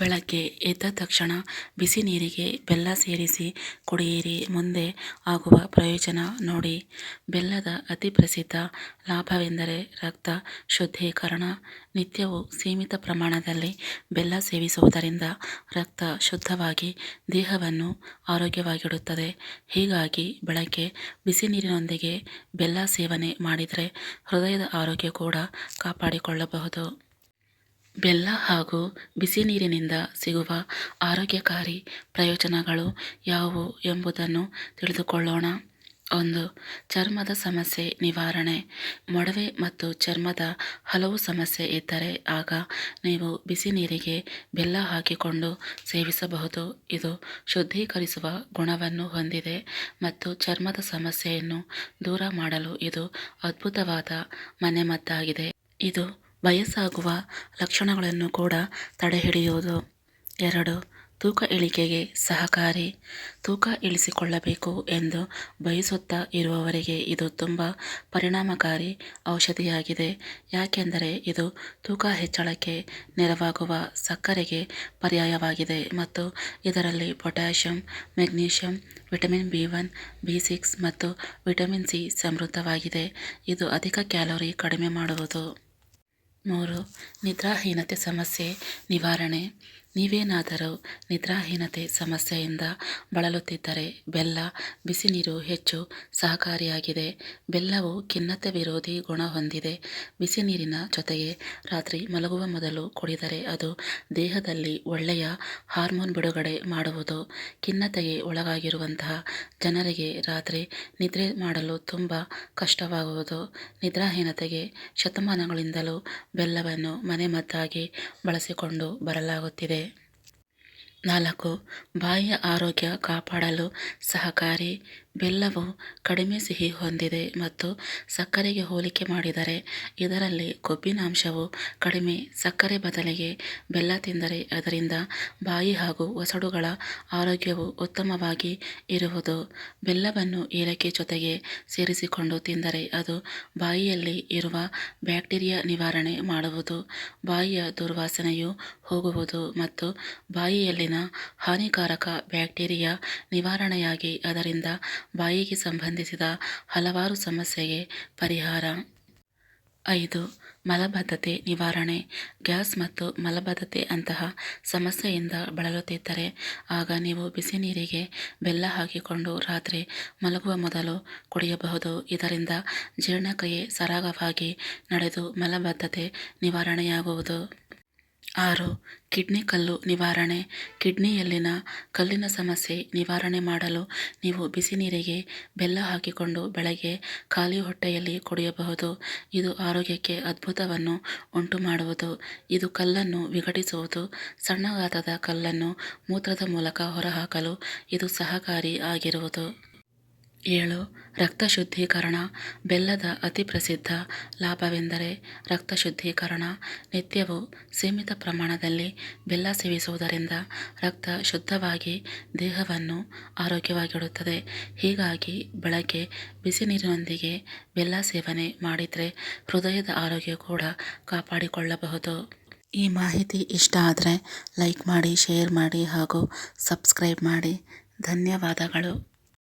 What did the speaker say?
ಬೆಳಗ್ಗೆ ಎದ್ದ ತಕ್ಷಣ ಬಿಸಿ ನೀರಿಗೆ ಬೆಲ್ಲ ಸೇರಿಸಿ ಕುಡಿಯಿರಿ, ಮುಂದೆ ಆಗುವ ಪ್ರಯೋಜನ ನೋಡಿ. ಬೆಲ್ಲದ ಅತಿ ಪ್ರಸಿದ್ಧ ಲಾಭವೆಂದರೆ ರಕ್ತ ಶುದ್ಧೀಕರಣ. ನಿತ್ಯವೂ ಸೀಮಿತ ಪ್ರಮಾಣದಲ್ಲಿ ಬೆಲ್ಲ ಸೇವಿಸುವುದರಿಂದ ರಕ್ತ ಶುದ್ಧವಾಗಿ ದೇಹವನ್ನು ಆರೋಗ್ಯವಾಗಿಡುತ್ತದೆ. ಹೀಗಾಗಿ ಬೆಳಗ್ಗೆ ಬಿಸಿ ನೀರಿನೊಂದಿಗೆ ಬೆಲ್ಲ ಸೇವನೆ ಮಾಡಿದರೆ ಹೃದಯದ ಆರೋಗ್ಯ ಕೂಡ ಕಾಪಾಡಿಕೊಳ್ಳಬಹುದು. ಬೆಲ್ಲ ಹಾಗೂ ಬಿಸಿ ನೀರಿನಿಂದ ಸಿಗುವ ಆರೋಗ್ಯಕಾರಿ ಪ್ರಯೋಜನಗಳು ಯಾವುವು ಎಂಬುದನ್ನು ತಿಳಿದುಕೊಳ್ಳೋಣ. ಒಂದು, ಚರ್ಮದ ಸಮಸ್ಯೆ ನಿವಾರಣೆ. ಮೊಡವೆ ಮತ್ತು ಚರ್ಮದ ಹಲವು ಸಮಸ್ಯೆ ಇದ್ದರೆ ಆಗ ನೀವು ಬಿಸಿ ನೀರಿಗೆ ಬೆಲ್ಲ ಹಾಕಿಕೊಂಡು ಸೇವಿಸಬಹುದು. ಇದು ಶುದ್ಧೀಕರಿಸುವ ಗುಣವನ್ನು ಹೊಂದಿದೆ ಮತ್ತು ಚರ್ಮದ ಸಮಸ್ಯೆಯನ್ನು ದೂರ ಮಾಡಲು ಇದು ಅದ್ಭುತವಾದ ಮನೆಮದ್ದಾಗಿದೆ. ಇದು ವಯಸ್ಸಾಗುವ ಲಕ್ಷಣಗಳನ್ನು ಕೂಡ ತಡೆಹಿಡಿಯುವುದು. ಎರಡು, ತೂಕ ಇಳಿಕೆಗೆ ಸಹಕಾರಿ. ತೂಕ ಇಳಿಸಿಕೊಳ್ಳಬೇಕು ಎಂದು ಬಯಸುತ್ತಾ ಇರುವವರಿಗೆ ಇದು ತುಂಬ ಪರಿಣಾಮಕಾರಿ ಔಷಧಿಯಾಗಿದೆ. ಯಾಕೆಂದರೆ ಇದು ತೂಕ ಹೆಚ್ಚಳಕ್ಕೆ ನೆರವಾಗುವ ಸಕ್ಕರೆಗೆ ಪರ್ಯಾಯವಾಗಿದೆ ಮತ್ತು ಇದರಲ್ಲಿ potassium, magnesium, vitamin B one, B six ಮತ್ತು ವಿಟಮಿನ್ ಸಿ ಸಮೃದ್ಧವಾಗಿದೆ. ಇದು ಅಧಿಕ ಕ್ಯಾಲೋರಿ ಕಡಿಮೆ ಮಾಡುವುದು. ಮೂರು ನಿದ್ರಾಹೀನತೆ ಸಮಸ್ಯೆ ನಿವಾರಣೆ. ನೀವೇನಾದರೂ ನಿದ್ರಾಹೀನತೆ ಸಮಸ್ಯೆಯಿಂದ ಬಳಲುತ್ತಿದ್ದರೆ ಬೆಲ್ಲ ಬಿಸಿ ನೀರು ಹೆಚ್ಚು ಸಹಕಾರಿಯಾಗಿದೆ. ಬೆಲ್ಲವು ಖಿನ್ನತೆ ವಿರೋಧಿ ಗುಣ ಹೊಂದಿದೆ. ಬಿಸಿ ನೀರಿನ ಜೊತೆಗೆ ರಾತ್ರಿ ಮಲಗುವ ಮೊದಲು ಕುಡಿದರೆ ಅದು ದೇಹದಲ್ಲಿ ಒಳ್ಳೆಯ ಹಾರ್ಮೋನ್ ಬಿಡುಗಡೆ ಮಾಡುವುದು. ಖಿನ್ನತೆಗೆ ಒಳಗಾಗಿರುವಂತಹ ಜನರಿಗೆ ರಾತ್ರಿ ನಿದ್ರೆ ಮಾಡಲು ತುಂಬ ಕಷ್ಟವಾಗುವುದು. ನಿದ್ರಾಹೀನತೆಗೆ ಶತಮಾನಗಳಿಂದಲೂ ಬೆಲ್ಲವನ್ನು ಮನೆಮದ್ದಾಗಿ ಬಳಸಿಕೊಂಡು ಬರಲಾಗುತ್ತಿದೆ. ನಾಲ್ಕು ಬಾಯಿಯ ಆರೋಗ್ಯ ಕಾಪಾಡಲು ಸಹಕಾರಿ ಬೆಲ್ಲವು ಕಡಿಮೆ ಸಿಹಿ ಹೊಂದಿದೆ ಮತ್ತು ಸಕ್ಕರೆಗೆ ಹೋಲಿಕೆ ಮಾಡಿದರೆ ಇದರಲ್ಲಿ ಕೊಬ್ಬಿನಾಂಶವು ಕಡಿಮೆ. ಸಕ್ಕರೆ ಬದಲಿಗೆ ಬೆಲ್ಲ ತಿಂದರೆ ಅದರಿಂದ ಬಾಯಿ ಹಾಗೂ ಒಸಡುಗಳ ಆರೋಗ್ಯವು ಉತ್ತಮವಾಗಿ ಇರುವುದು. ಬೆಲ್ಲವನ್ನು ಏಲಕ್ಕಿ ಜೊತೆಗೆ ಸೇರಿಸಿಕೊಂಡು ತಿಂದರೆ ಅದು ಬಾಯಿಯಲ್ಲಿ ಇರುವ ಬ್ಯಾಕ್ಟೀರಿಯಾ ನಿವಾರಣೆ ಮಾಡುವುದು, ಬಾಯಿಯ ದುರ್ವಾಸನೆಯು ಹೋಗುವುದು ಮತ್ತು ಬಾಯಿಯಲ್ಲಿನ ಹಾನಿಕಾರಕ ಬ್ಯಾಕ್ಟೀರಿಯಾ ನಿವಾರಣೆಯಾಗಿ ಅದರಿಂದ ಬಾಯಿಗೆ ಸಂಬಂಧಿಸಿದ ಹಲವಾರು ಸಮಸ್ಯೆಗೆ ಪರಿಹಾರ. ಐದು, ಮಲಬದ್ಧತೆ ನಿವಾರಣೆ. ಗ್ಯಾಸ್ ಮತ್ತು ಮಲಬದ್ಧತೆ ಅಂತಹ ಸಮಸ್ಯೆಯಿಂದ ಬಳಲುತ್ತಿದ್ದರೆ ಆಗ ನೀವು ಬಿಸಿ ನೀರಿಗೆ ಬೆಲ್ಲ ಹಾಕಿಕೊಂಡು ರಾತ್ರಿ ಮಲಗುವ ಮೊದಲು ಕುಡಿಯಬಹುದು. ಇದರಿಂದ ಜೀರ್ಣಕ್ರಿಯೆ ಸರಾಗವಾಗಿ ನಡೆದು ಮಲಬದ್ಧತೆ ನಿವಾರಣೆಯಾಗುವುದು. ಆರು, ಕಿಡ್ನಿ ಕಲ್ಲು ನಿವಾರಣೆ. ಕಿಡ್ನಿಯಲ್ಲಿನ ಕಲ್ಲಿನ ಸಮಸ್ಯೆ ನಿವಾರಣೆ ಮಾಡಲು ನೀವು ಬಿಸಿ ನೀರಿಗೆ ಬೆಲ್ಲ ಹಾಕಿಕೊಂಡು ಬೆಳಗ್ಗೆ ಖಾಲಿ ಹೊಟ್ಟೆಯಲ್ಲಿ ಕುಡಿಯಬಹುದು. ಇದು ಆರೋಗ್ಯಕ್ಕೆ ಅದ್ಭುತವನ್ನು ಉಂಟು ಮಾಡುವುದು ಇದು ಕಲ್ಲನ್ನು ವಿಘಟಿಸುವುದು. ಸಣ್ಣ ಗಾತ್ರದ ಕಲ್ಲನ್ನು ಮೂತ್ರದ ಮೂಲಕ ಹೊರಹಾಕಲು ಇದು ಸಹಕಾರಿ ಆಗಿರುವುದು. ಏಳು ರಕ್ತ ಶುದ್ಧೀಕರಣ ಬೆಲ್ಲದ ಅತಿ ಪ್ರಸಿದ್ಧ ಲಾಭವೆಂದರೆ ರಕ್ತ ಶುದ್ಧೀಕರಣ ನಿತ್ಯವೂ ಸೀಮಿತ ಪ್ರಮಾಣದಲ್ಲಿ ಬೆಲ್ಲ ಸೇವಿಸುವುದರಿಂದ ರಕ್ತ ಶುದ್ಧವಾಗಿ ದೇಹವನ್ನು ಆರೋಗ್ಯವಾಗಿಡುತ್ತದೆ. ಹೀಗಾಗಿ ಬೆಳಗ್ಗೆ ಬಿಸಿ ನೀರಿನೊಂದಿಗೆ ಬೆಲ್ಲ ಸೇವನೆ ಮಾಡಿದರೆ ಹೃದಯದ ಆರೋಗ್ಯ ಕೂಡ ಕಾಪಾಡಿಕೊಳ್ಳಬಹುದು. ಈ ಮಾಹಿತಿ ಇಷ್ಟ ಆದರೆ ಲೈಕ್ ಮಾಡಿ, ಶೇರ್ ಮಾಡಿ ಹಾಗೂ ಸಬ್ಸ್ಕ್ರೈಬ್ ಮಾಡಿ. ಧನ್ಯವಾದಗಳು.